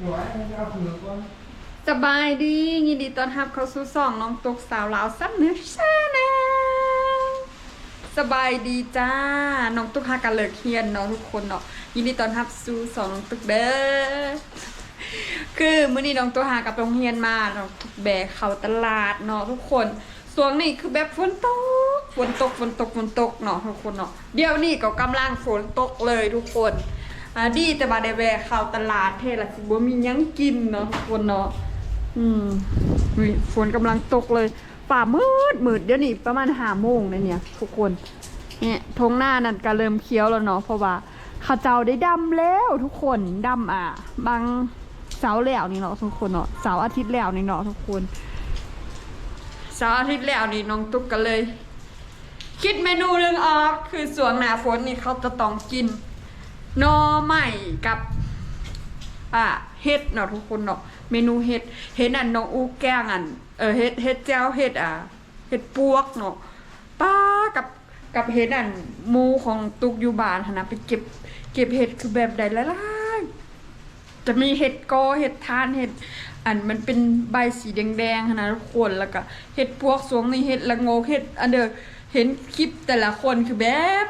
หัวเอาผือก่อนสบายดียินดีต้อนรับเข้าสู่สองน้องตกสาวลาวซับเนื้อชาแนลสบายดีจ้าน้องตุ๊กหากันเลิกเฮียนเนาะทุกคนเนาะยินดีต้อนรับสู่สองน้องตุ๊กเด้อคือมื้อนี้น้องตุ๊กหากับโรงเรียนมาน้องตุ๊กแบกเข้าตลาดเนาะทุกคนส่วนนี้คือแบบฝนตกฝนตกฝนตกฝนตกเนาะทุกคนเนาะเดี๋ยวนี้ก็กำลังฝนตกเลยทุกคน อ่าดีแต่บาได้แวะเข้าตลาดเทละสิบ่มีหยังกินเนาะทุกคนเนาะอืมนี่ฝนกำลังตกเลยฝ่ามืดมืดเดี๋ยวนี้ประมาณห้าโมงเลยเนี่ยทุกคนเนี่ยทงหน้านั่นก็เริ่มเคี้ยวแล้วเนาะเพราะว่าข้าวเจ้าได้ดำแล้วทุกคนดำอะบางเสาร์แล้วนี่เนาะทุกคนเนาะเสาร์อาทิตย์แล้วนี่เนาะทุกคน เสาร์อาทิตย์แล้วนี่น้องตุ๊กก็เลย คิดเมนูหนึงออกคือสวงหนาฝนนี่เขาจะต้องกิน หนอใหม่กับ อะเฮ็ดเนาะทุกคนเนาะเมนูเฮ็ดเฮ็ดอันน้องอูแกงอันเออเฮ็ดเฮ็ดแจ้วเฮ็ดอะเฮ็ดปวกเนาะป้ากับกับเฮ็ดอันหมูของตุกอยู่บ้านหนนะไปเก็บ เก็บเห็ดคือแบบใดหลายๆจะมีเห็ดกอเห็ดทานเห็ดอันมันเป็นใบสีแดงๆนะทุกคนแล้วก็เห็ดพวกสวงนี่เห็ดละโงกเห็ดอันเดอเห็นคลิปแต่ละคนคือแบบ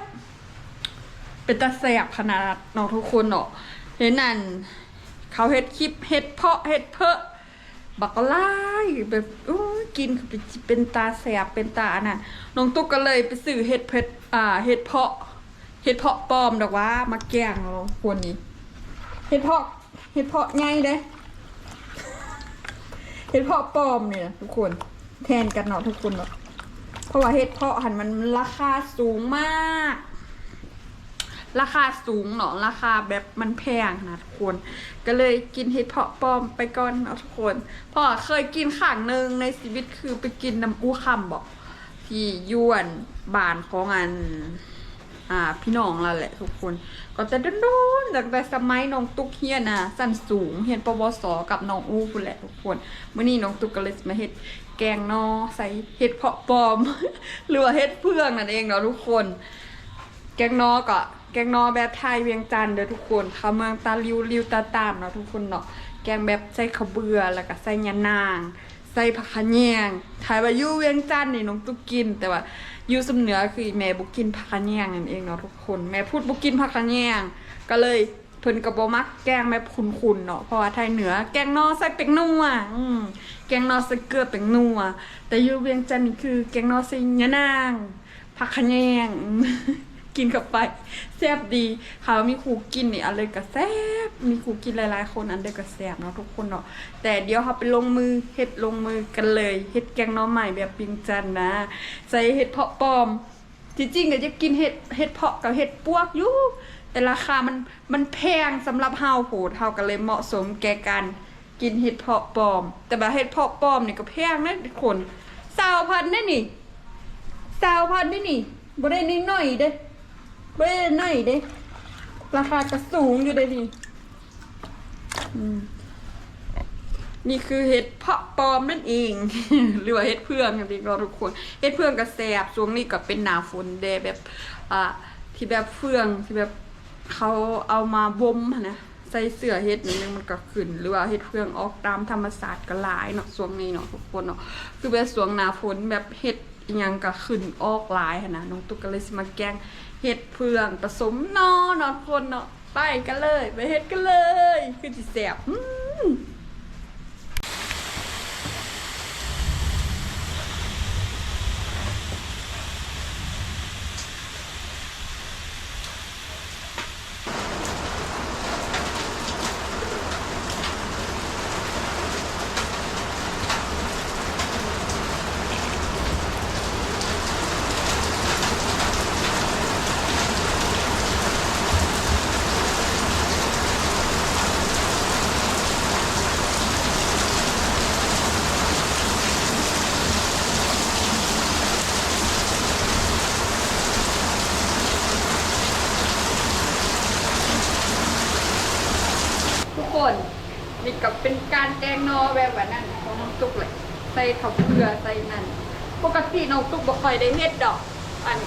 เป็นตาแสบขนาดเนาะทุกคนเนาะเห็นนั่นเขาเฮ็ดคลิปเฮ็ดเพาะเฮ็ดเพอะบักไล่แบบโอ้กินเป็นเป็นตาแสบเป็นตาน่ะน้องตุ๊กก็เลยไปซื้อเฮ็ดเพชรอ่าเฮ็ดเพาะเฮ็ดเพาะปลอมดอกว่ามาแกงเราคนนี้เฮ็ดเพาะเฮ็ดเพาะไงเด้เฮ็ดเพาะปลอมเนี่ยทุกคนแทนกันเนาะทุกคนเนาะเพราะว่าเฮ็ดเพาะหันมันราคาสูงมาก ราคาสูงเนาะราคาแบบมันแพงนะทุกคน ก็เลยกินเห็ดเพาะปลอมไปก่อนเนาะทุกคนพราะเคยกินขังหนึ่งในชีวิตคือไปกินน้ำอู้คำบอกที่ยวนบานของอันอ่าพี่น้องเราแหละทุกคน ก็จะโดนๆจากแต่สมัยน้องตุ๊กเฮียนะสั้นสูงเฮียนปวสกับน้องอู้พุ่นแหละทุกคนเมื่อนี้น้องตุ๊กก็เลยมาเฮ็ดแกงนอใส่เห็ดเพาะปลอม หรือว่าเห็ดเพื่องนั่นเองเนาะทุกคน แกงนอก็ แกงนอแบบไทยเวียงจันทร์เด้อทุกคนเขาเมืองตาลิวลิวตาตามเนาะทุกคนเนาะแกงแบบใส่ข้าเบือแล้วก็ใส่ยานาง ใส่ผักขะแยงถ่ายว่าอยู่เวียงจันทร์นี่น้องตุกกิน แต่ว่าอยู่สำเหนือคือแม่บุกินผักขะแยงนั่นเองเนาะทุกคน แม่พูดบุกินผักขะแยงก็เลยเพิ่นก็บ่มักแกงแบบขุนๆเนาะเพราะว่าไทยเหนือ แกงนอใส่เป็งนัวอืมแกงนอใส่เกลือเป็งนัวแต่อยู่เวียงจันทร์นี่คือ แกงนอใส่ยานางผักขะแยง กินเข้าไปแซ่บดีเขามีครูกินนี่อันเลยก็แซ่บมีครูกินหลายๆ คนอันเลยก็แซ่บเนาะทุกคนเนาะแต่เดี๋ยวเขาไปลงมือเฮ็ดลงมือกันเลยเฮ็ดแกงน้องใหม่แบบปิงจันนะใส่เห็ดเพาะปลอมจริงๆก็จะกินเห็ดเห็ดเพาะกับเห็ดปวกอยู่แต่ราคามันมันแพงสำหรับเฮาโหดเฮาก็เลยเหมาะสมแก่การกินเห็ดเพาะปลอม แต่ว่าเห็ดเพาะปลอมนี่ก็แพงนะทุกคนสาวพันนี่นี่สาวพันนี่นี่บ่ได้นิดหน่อยเด้ เบ่ได้หน่อยเด้ ราคาก็สูงอยู่เด้นี่นี่คือเห็ดเพาะปลอมนั่นเอง หรือว่าเห็ดเพื่องอย่างที่เราทุกคน เห็ดเพื่องก็แสบช่วงนี้ก็เป็นหนาฝนเดแบบ อ่า ที่แบบเฟืองที่แบบเขาเอามาบ่มนะใส่เสื้อเห็ดนึงมันก็ขึ้น หรือว่าเห็ดเฟืองออกตามธรรมศาสตร์ก็หลายเนาะช่วงนี้เนาะทุกคนเนาะคือแบบช่วงหนาฝนแบบเห็ดยังก็ขึ้นออกหลายนะน้องตุ๊กก็เลยมาแกง เห็ดเผืองผสมนอนอนคนเนาะไปกันเลย ไปเห็ดกันเลย คือจิแสบ นนี่ก็เป็นการแกงนอแบบว่านั้นของน้องตุ๊กเลยใส่ข้าวเกลือใส่นั่นปกติน้องตุ๊กบ่ค่อยได้เฮ็ดดอก อัน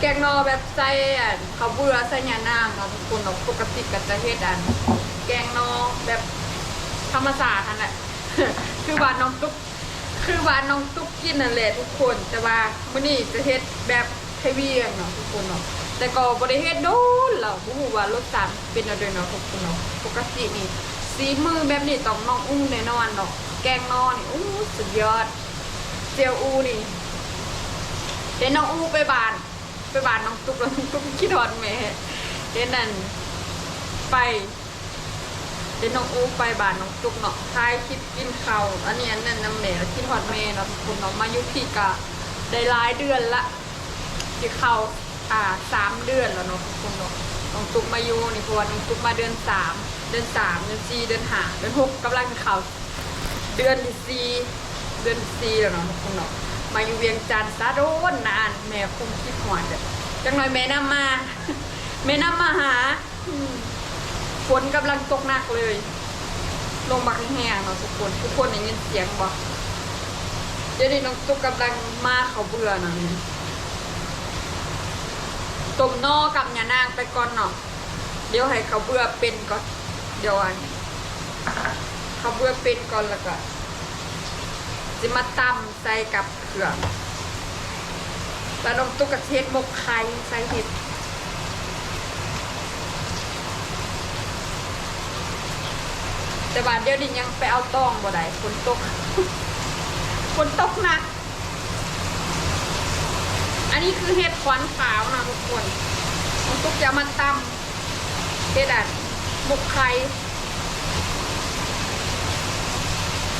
แกงนอแบบใส่อันข้าวเบื่อใส่ยานางเนาะทุกคนเนาะปกติก็จะเฮ็ดอัน แกงนอแบบธรรมศาสตร์นั่นแหละคือบ้าน้องตุ๊กคือบ้าน้องตุ๊กกินนั่นแหละทุกคนแต่ว่ามื้อนี้จะเฮ็ดแบบไทยเวียงเนาะทุกคนเนาะแต่ก็บ่ได้เฮ็ดโดนแล้วบ่ฮู้ว่ารสชาติเป็นจังไดเนาะทุกคนเนาะปกตินี่ สีมือแบบนี้ต้องน้องอุ้งแน่นอนเนาะแกงนอนี่อู้สุดยอด เจียวอูนี่เห็นน้องอูไปบาน ไปบานน้องตุ๊กแล้วน้องตุ๊กคิดฮอดแม่เห็นนั่นไปเห็นน้องอูไปบานน้องตุ๊กเนาะท้ายคลิปกินข้าวอันนี้อันนั้นน้ำแม่คิดฮอดแม่เนาะทุกคนเนาะมายู่พี่กะได้หลายเดือนละที่เข้าอ่าสามเดือนแล้วเนาะทุกคนเนาะน้องตุ๊กมาอยู่นี่เพราะว่าน้องตุ๊กมาเดือนสาม เดือนสามเดือนสี่เดือนห้าเดือนหกกำลังจะเข้าเดือนสี่เดือนสี่แล้วเนาะทุกคนเนาะมาอยู่เวียงจันทร์ซะโดนนานแม่คงคิดหวานเด้อจังหน่อยแม่นำมาแม่นำมาหาฝนกำลังตกหนักเลย ลงบักแห้งเนาะทุกคนทุกคนได้ยินเสียงบ่เดี๋ยวนี้น้องตุ๊กกำลังมาเขาเบื่อนาะต้มนอกับยานางไปก่อนเนาะเดี๋ยวให้เขาเบื่อเป็นก่อน เดี๋ยวอันเขาเบื่อเป็นก่อนแล้วก็จะมาตำใส่กับเครื่องแล้วน้องตุ๊กกระเทศหมกไข่ใส่เห็ดแต่บานเดียวดิยังไปเอาต้องบ่ได้ฝนตกฝนตกหนัก อันนี้คือเห็ดขวานขาวนะทุกคนน้องตุ๊กจะมาตำเห็ดอัน หมกไข่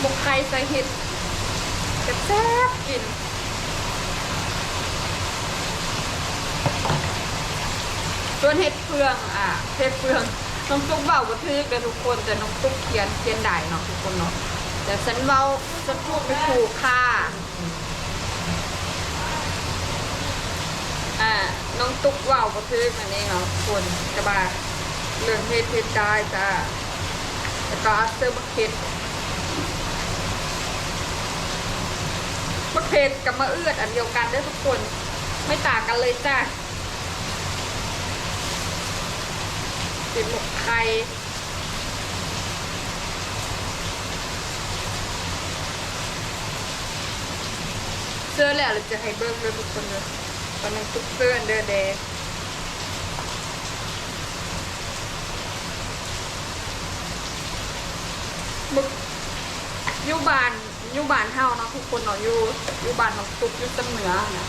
หมกไข่ใส่เห็ดแซ่บกินส่วนเห็ดเฟืองอะเห็ดเฟืองน้องตุ๊กเบาบัทึกเลยทุกคนแต่น้องตุ๊กเขียนเขียนได้เนาะทุกคนเนาะแต่ฉันเบาจะพูดไม่ถูกค่ะอ่าน้องตุ๊กเบาบัทึกอันนี้เนาะทุกคนจะบา เรื่องเห็ดเห็ดได้จ้าแล้วก็เสื้อบักเห็ดมะเขือกับมะเอือดอันเดียวกันได้ทุกคนไม่ต่างกันเลยจ้าติดหมกไข่เสื้อแหละเราจะให้เบิ้งเลยทุกคนเลยตอนนั้นทุกเสื้อเดอเดย์มึก อ ยู่บ้านอยู่บ้านเฮาเนาะทุกคนเนาะอยู่อยู่บ้านน้องตุ๊กอยู่ตังเหนือนะ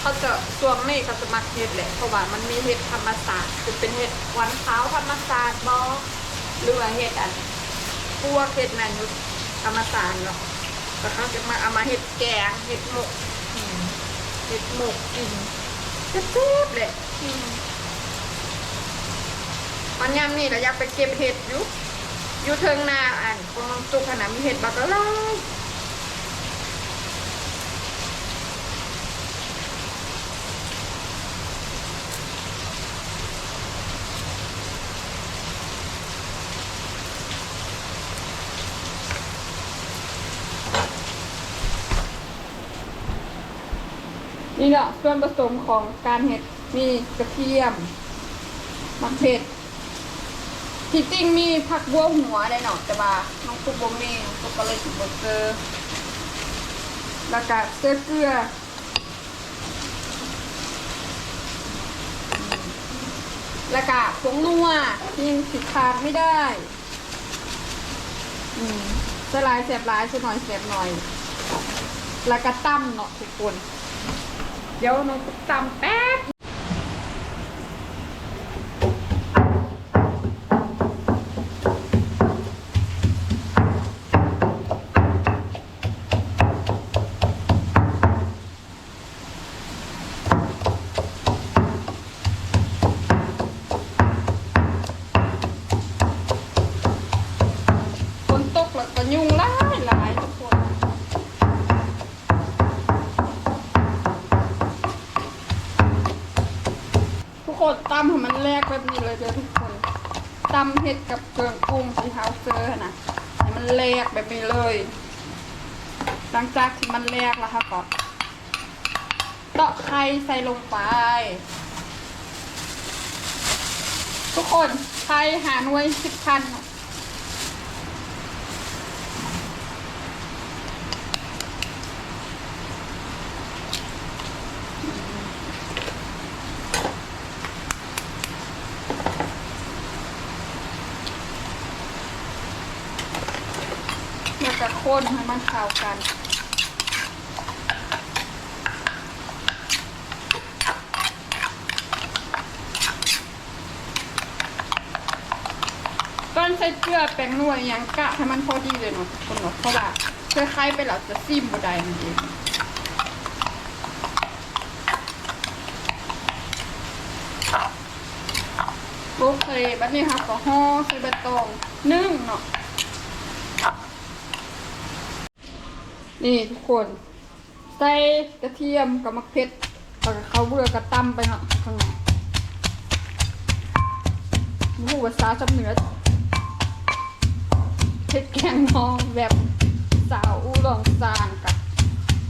เขาจะส่วนไม่เขาจะมักเห็ดแหละเพราะว่ามันมีเห็ดธรรมศาสตร์คือเป็นเห็ดหวานขาวธรรมศาสตร์บอหรือว่าเห็ดอันพวกเห็ดแมนอยู่ธรรมศาสตร์เนาะแต่เขาจะมาเอามาเห็ดแกงเห็ดหมกอืมเห็ดหมกกินแซ่บๆเลยอืมมันยำนี่เราอยากไปเก็บเห็ดอยู่ อยู่เทิงนาอ่านของน้องตุ๊กขนาดมีเห็ดบักละลายนี่แหละส่วนผสมของการเห็ดมีกระเทียมมะเผ็ด ที่จริงมีผักบัวหัวได้หนอกแต่ว่าน้องตุ๊กบ่มีน้องตุ๊กก็เลยถึงบ่เจอแล้วก็เสื้อเกลือแล้วก็ผงนัวยิ่งสิขาดไม่ได้ อืมสลายเสียบลายสักหน่อยเสียบหน่อย แล้วก็ตั้มเนาะทุกคน เดี๋ยวน้องตุ๊กตำแป๊บ ฝนตกแล้วก็ ยุงหลายหลายทุกคนทุกคนตำให้มันแลกแบบนี้เลยเด้อทุกคนตำเห็ดกับเครื่องปรุงที่เฮาเจอร์นะให้มันแลกแบบนี้เลย หลังจากที่มันแลกแล้วค่ะก็ตาะไข่ใส่ลงไปทุกคนไข่หาหน่วยสิบพัน แล้วก็คนให้มันเข้ากันก้อนใส่เกลือแป้งนวดยังกะให้มันพอดีเลยเนาะคนเนาะเพราะว่าเคยคล้ายไปแล้วจะซิมบ่ได้นั่นเองโอเคบัดนี้ค่ะก็ห่อใส่ใบตองนึ่งเนาะ นี่ทุกคน ใส่กระเทียมกับมะเขือแล้วก็ข้าวเบื่อกระตำไปเนาะข้างในมูภาษาจำเหนือเฮ็ดแกงนองแบบสาวอูหลองซานกับ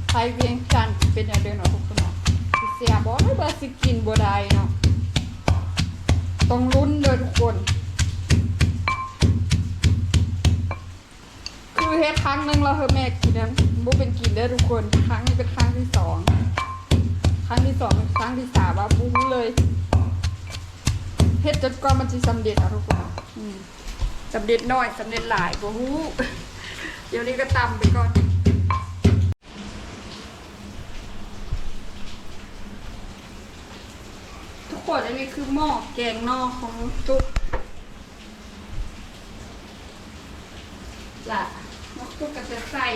ไทยเวียงจันทน์เป็นอย่างเดิมเนาะทุกคนเนาะสิเสียบ่ได้บ่สิกินบ่ได้เนาะต้องลุ้นเด้อทุกคน คือเฮ็ดครั้งหนึ่งแล้วเฮอแม่กินนั้น บ่เป็นกินเด้อทุกคน ครั้งนี้เป็นครั้งที่สอง ครั้งที่สองเป็นครั้งที่สามว่าบ่รู้เลยเฮ็ดจนกว่ามันสิสำเร็จอะทุกคนสำเร็จน้อยสำเร็จหลายบ่ฮู้เดี๋ยวนี้ก็ตำไปก่อน ทุกคนอันนี้คือหม้อแกงนอกของตุ๊กละน้องตุ๊กก็จะใส่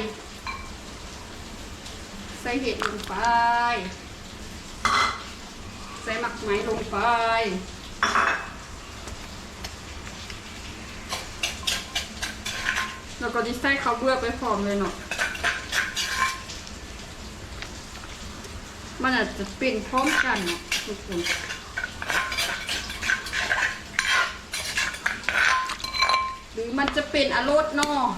ใส่เห็ดลงไป ใส่หมักไหมลงไป แล้วก็ดิใส่ข้าวเบื่อไปพร้อมเลยเนาะ มันอาจจะเป็นพร้อมกันเนาะทุกคนหรือมันจะเป็นอารสเนอก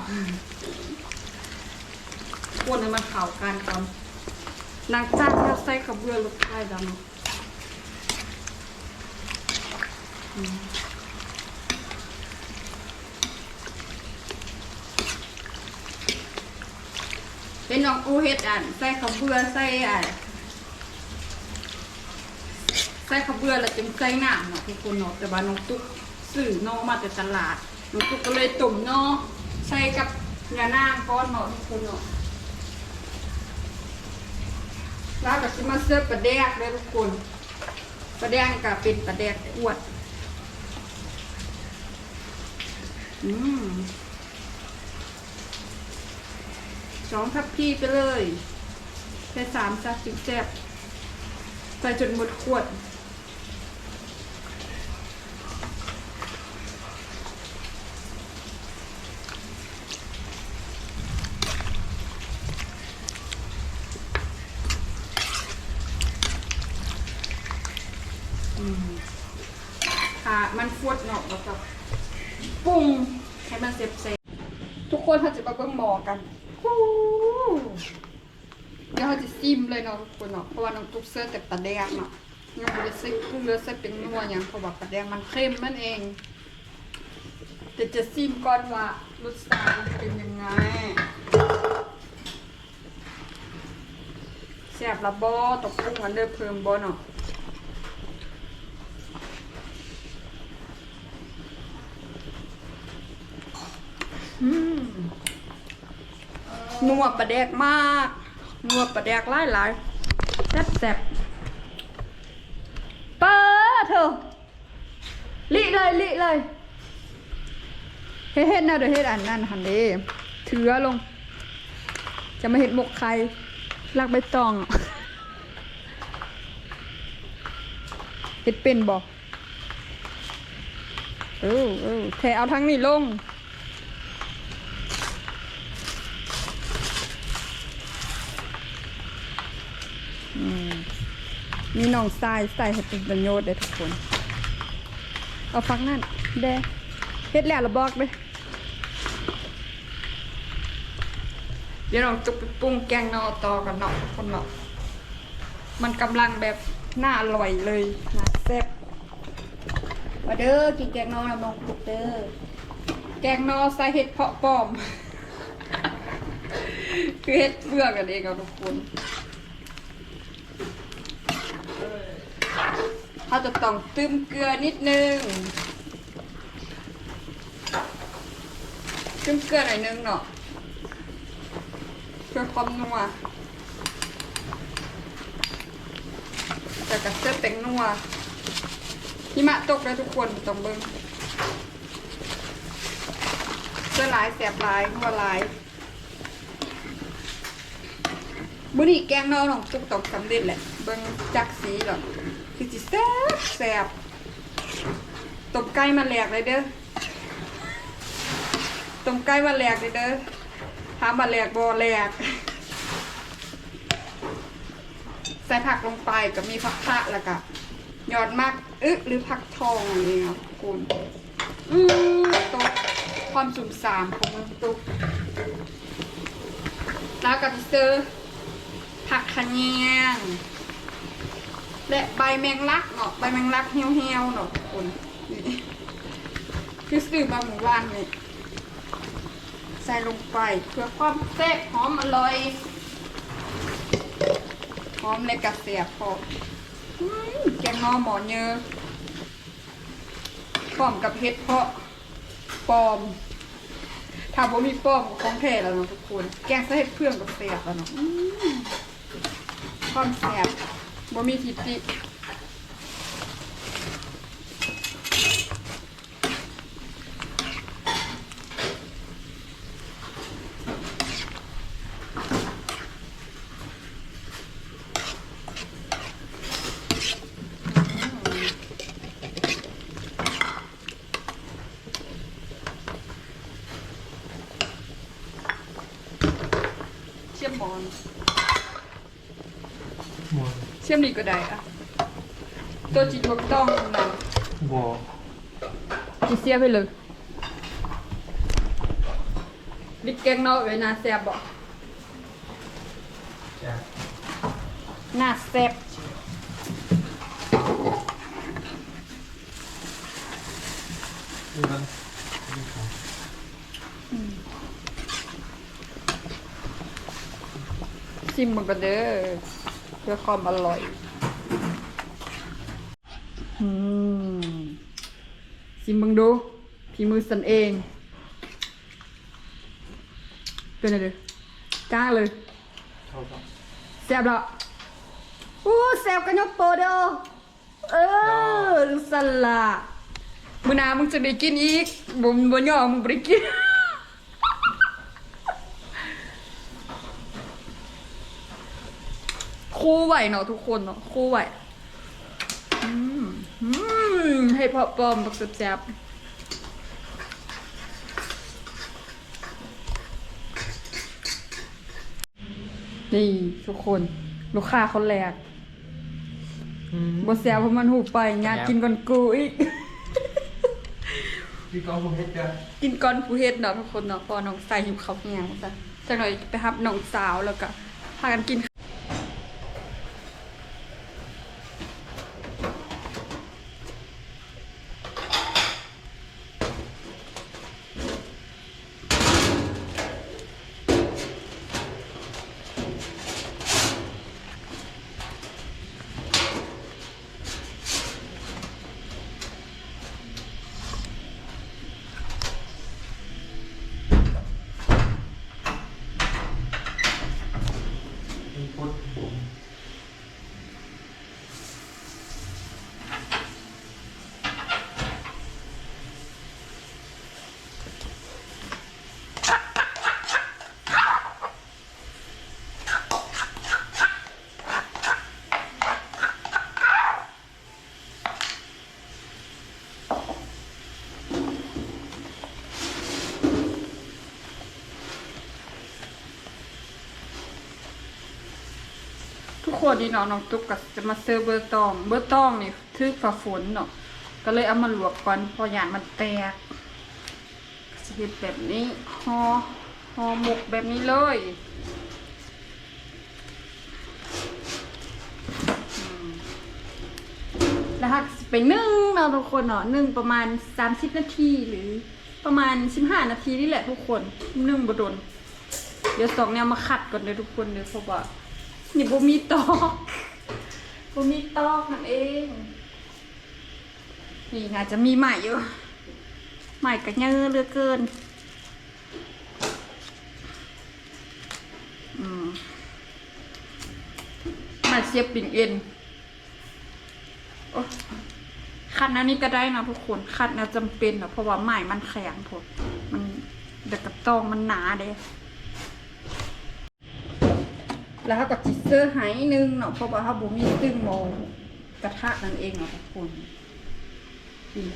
ควรให้มันเข้ากันก่อน หลังจากที่เราใส่ข้าวเบื่อลงไปแล้วเนาะเป็นน้องอูเฮ็ดอัน ใส่ข้าวเบื่อใส่อันใส่ข้าวเบื่อแล้วจึงใส่หน้ำเนาะทุกคนเนาะแต่ว่าน้องตุ๊กซื้อนอมาจากตลาดน้องตุ๊กก็เลยตุ่มนอใส่กับยานางก้อนเนาะทุกคนเนาะ ล้วก็สิมาเสิร์ฟปลาแดกเลยทุกคนปลาแดกนี่ก็เป็นปลาแดกขวด อืมสองทับพี่ไปเลยใส่สามซะจิบแซ่บใส่จนหมดขวด อืมค่ะ มันฟวดเนาะแล้วก็ปรุงให้มันเสร็จเสร็จทุกคนถ้าจะมาเบิ่งหมอกันฮู้เดี๋ยวเขาจะซิมเลยเนาะทุกคนเนาะเพราะว่าน้องตุ๊กเสื้อแต่ปลาแดงเนาะยังไม่ได้ใส่กุ้งหรือใส่เป็นนัวหยังเพราะว่าปลาแดงมันเค็มมันเองแต่จะซิมก่อนว่ารสชาติมันเป็นยังไงแซ่บละบ่ตกปรุงอันเด้อเพิ่มบ่เนาะ นัวปลาแดกมากนัวปลาแดกหลายหลายแซ่บแซ่บเปิดเถอะลิเลยลิเลยเฮ็ดนะเดี๋ยวเฮ็ดอันนั้นหันเด้เถือลง จะมาเห็ดหมกไข่ลักใบตองเฮ็ดเป็นบอกเออเออแทเอาทั้งนี้ลง มีน้องทรายใส่ให้เป็นประโยชน์ได้ทุกคน เอาฟักนั่นแดเฮ็ดแล้วละบอกเลยเดี๋ยวเราจะไปปรุงแกงนอต่อกันเนาะทุกคนเนาะมันกำลังแบบน่าอร่อยเลยน่าแซ่บมาเด้อกินแกงนอแล้วมองปุกเด้อแกงนอใส่เห็ดเพาะปอม คือเห็ดเบื่อกันเองเอาทุกคน เขาจะต้องตื้มเกลือนิดนึงตื้มเกลือหน่อยนึงเนาะเพื่อความนัวแต่กับเสื้อแต่งนัวหิมะตกเลยทุกคนต้องเบิ้งเสื้อลายแสบลายนัวลายบุนี่แกงนอของตุ๊กตกสำเร็จแหละเบิ้งจักสีหรอก แซ่บแซ่บตบไก่มาแหลกเลยเด้อตบไก่มาแหลกเลยเด้อถามมาแหลกบ่แหลก ใส่ผักลงไปกับมีผักคะแล้วก็ยอดมากอึหรือผักทองอะไรเงี้ยคุณอืมตุ๊กความสุ่มสามของมันตุ๊กแล้วก็จะเจอผักขะเนียง และใบแมงลักเนาะใบแมงลักเหี่ยวๆเนาะคนนี่คือซื้อมาหมู่บ้านนี่ใส่ลงไปเพื่อความแซ่บหอมอร่อยหอมเลยกระเสียบพอแกงหนอหมอเยอะพร้อมกับเห็ดเพาะปลอมถ้าบ่มีปลอมของแท้แล้วเนาะทุกคน แกงใส่เห็ดเพื่องกับเสียบแล้วเนาะความแสบ บ่มีทิฏฐิชื่อมบอล บัว เชื่อ มนี่ก็ได้อะตัวจีถูกต้องนั่นบัวจีเสียไปเลยดิกแกงเนาะไว้น่าแซ่บบ่จ้ะน่าแซ่บดูมันชิมมันก็เด้อ เพื่อความอร่อย อืมชิมมึงดูพี่มือสันเอง เป็นไงเด้อจ้างเลยชอบปะแซ่บแล้วอู้แซ่บกันยกโปรเด้อเออสละมื้อหน้ามึงจะได้กินอีกบ่บ่ยอมมึงบ่ได้กิน คู่ไหวเนาะทุกคนเนาะคู่ไหวอืมอืมให้พอปลอมบักแซ่บๆนี่ทุกคน ลูกค้าคนแรกอืมบ่แซ่บเพราะมันหูไปงานกินก่อนกูอีกพี่ก้องผมเฮ็ดจ้ะกินก่อนผู้เฮ็ดเนาะทุกคนเนาะพอน้องใส่หิวเขาวแห้งซะจังหน่อยไปรับน้องสาวแล้วก็พากันกิน ทุกคนนี่เนาะน้องตุ๊กก็จะมาเซิร์เบอร์ตอง เบอร์ตองนี่ถือฝาฝนเนาะก็เลยเอามาลวกก่อนพออย่างมันแตกจะเห็นแบบนี้ห่อห่อหมกแบบนี้เลยแล้วถ้าสิไปนึ่งเนาทุกคนเนาะนึ่งประมาณ 30 นาทีหรือประมาณ 15 นาทีนี่แหละทุกคนนึ่งบโดนเดี๋ยวสองเนี่ยมาขัดก่อนเลยทุกคนเดี๋ยวเพราะว่า นี่บ่มีตอกบ่มีตอกนั่นเอง นี่น่าจจะมีใหม่อยู่ ใหม่ก็เยอะเหลือเกิน อืมมาเสียบปิ่งเอ็นคัดอันนี้ก็ได้นะทุกคนคัดนะจำเป็นนะเพราะว่าไม้มันแข็งพดมันเด็กกับตองมันหนาเด้ แล้วเขาก็จิเซอร์ให้นึงเนาะเพราะว่าเขาบ่มีตึ้งโมกระทะนั่นเองเนาะทุกคนนี่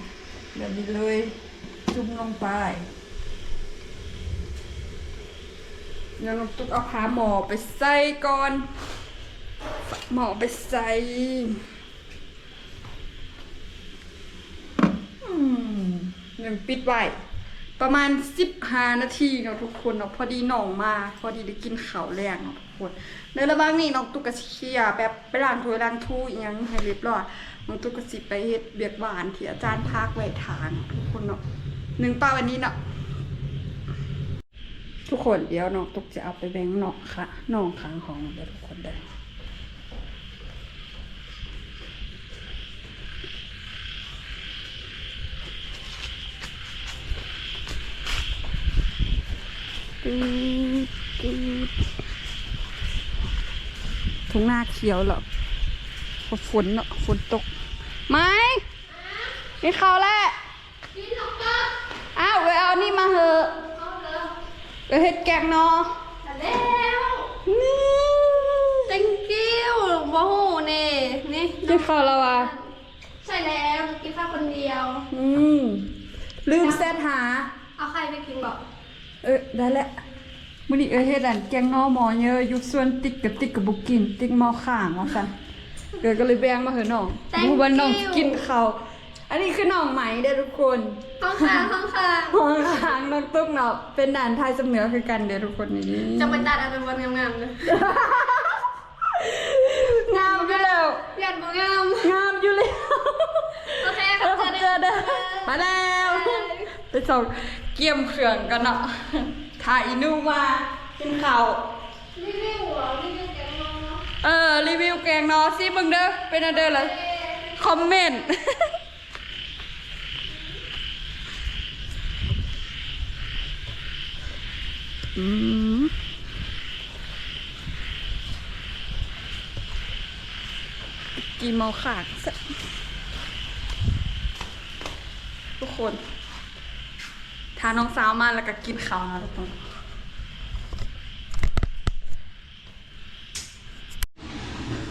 เดี๋ยวนี้เลยจุ่มลงไปเดี๋ยวเราตุ๊กเอาขาหมอไปใส่ก่อน หมอไปใส่อืมยังปิดไว้ ประมาณสิบห้านาทีเนาะทุกคนเนาะพอดีหน่องมา พอดีได้กินข้าวแรงเนาะทุกคนในระหว่างนี้น้องตุ๊กกะเคียแบบไปล้างถ้วยล้างถ้วยอิหยังให้เรียบร้อยน้องตุ๊กกะสิไปเฮ็ดเบียกหวานที่อาจารย์พากไว้ทานทุกคนเนาะหนึ่งป้าวันนี้เนาะทุกคนเดี๋ยวน้องตุ๊กจะเอาไปแบ่งน้องค่ะน้องค้างของเดี๋ยวทุกคนได้อ ตืดตืด ทุ่งหน้าเขียวเหรอเพราะฝนเนาะฝนตก ไหมนี่เขาวแล้วอ้าวไปเอานี่มาเหอะไปเฮ็ดแกงเนาะแล้วนี่ thank you โมโหเน่นี่กินข้าวแล้วอะใช่แล้วกินข้าวคนเดียว อืมลืมเซตหา เอาใครไปกินบอกเออ ได้แล้วมื้อนี้เออเฮ็ดอันแกงหนอหมอเยอะอยู่ส่วนติ๊กกับติ๊กกับบุกิน ติ๊กหมอข้างว่าซั่นเกิดก็เลยแบ่งมาเหอะน้องรู้ว่าน้องกินข้าวอันนี้คือน้องไหมเด้อทุกคนห้องข้างห้องข้างห้องข้างน้องตุ๊กเนาะเป็นด่านไทยเสมอคือกันเด้อทุกคนนี่จะไปตัดเอะไรวันงามๆเลยงามอยู่แล้วยันบ่งาม งามอยู่แล้ว โอเคเออขอบเจอเด้อมาแล้ว ไปส่งเกี่ยมเครื่องกันเนาะ ถ่ายอีนูมากินข้าวรีวิวเหรอรีวิวแกงน้องเนาะเออรีวิวแกงเนอสิเบิ่งเด้อเป็นอันเด้อเลยคอมเมนต์อืมกี่โมงขาดสะทุกคนทาน้องสาวมาแล้วก็กินข้าวนะทุกคน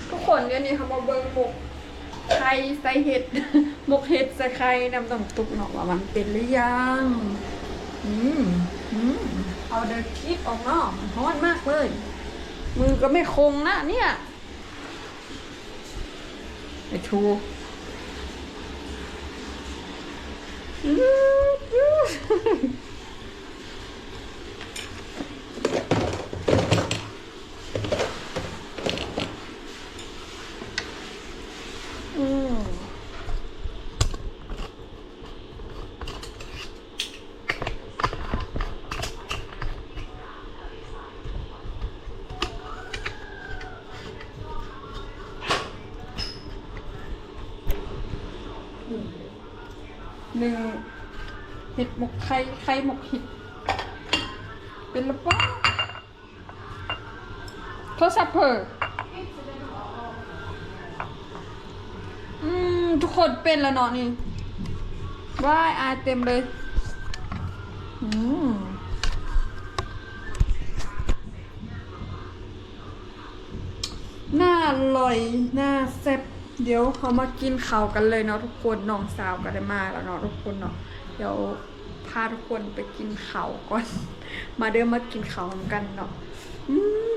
ทุกคนเดี๋ยวนี้เขามาเบิ่งหมกไข่ใส่เห็ดหมกเห็ดใส่ไข่น้ำต้มตุกเนาะว่ามันเป็นหรือยังอืมอืมเอาเดินคลิปออกนาะมันร้อนมากเลย มือก็ไม่คงนะเนี่ยไอ้ทู นึ่งเห็ดหมกไข่ไข่หมกเห็ดเป็นหรือเปล่าโทรศัพท์เพออืม ทุกคนเป็นแล้วเนาะนี่ว้ายอายเต็มเลย อืมน่าอร่อย น่าแซ่บ เดี๋ยวเขามากินข้าวกันเลยเนาะทุกคนน้องสาวก็ได้มาแล้วเนาะทุกคนเนาะเดี๋ยวพาทุกคนไปกินข้าวก่อน มาเดิมมากินข้าวกันเนาะอืม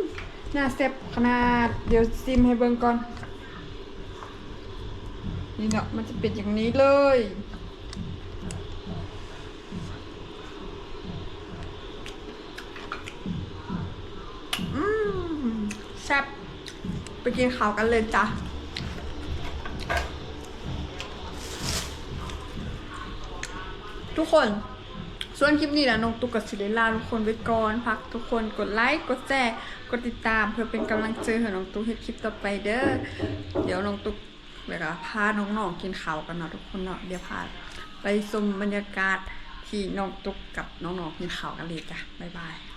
น่าแซ่บขนาดเดี๋ยวซิมให้เบิ่งก่อน นี่เนาะมันจะเป็นอย่างนี้เลยอืมแซ่บไปกินข้าวกันเลยจ้ะ ทุกคน ส่วนคลิปนี้นะน้องตุ๊กกับซิเลลาทุกคนไปก่อนพักทุกคนกดไลค์กดแชร์กดติดตาม เพื่อเป็นกำลังใจให้น้องตุ๊กเฮ็ดคลิปต่อไปเด้อเดี๋ยวน้องตุ๊กเดี๋ยวก็พาน้องๆกินข้าวกันเนาะทุกคนเนาะเดี๋ยวพาไปชมบรรยากาศที่น้องตุ๊กกับน้องๆกินข้าวกันเลยจ้ะบ๊ายบาย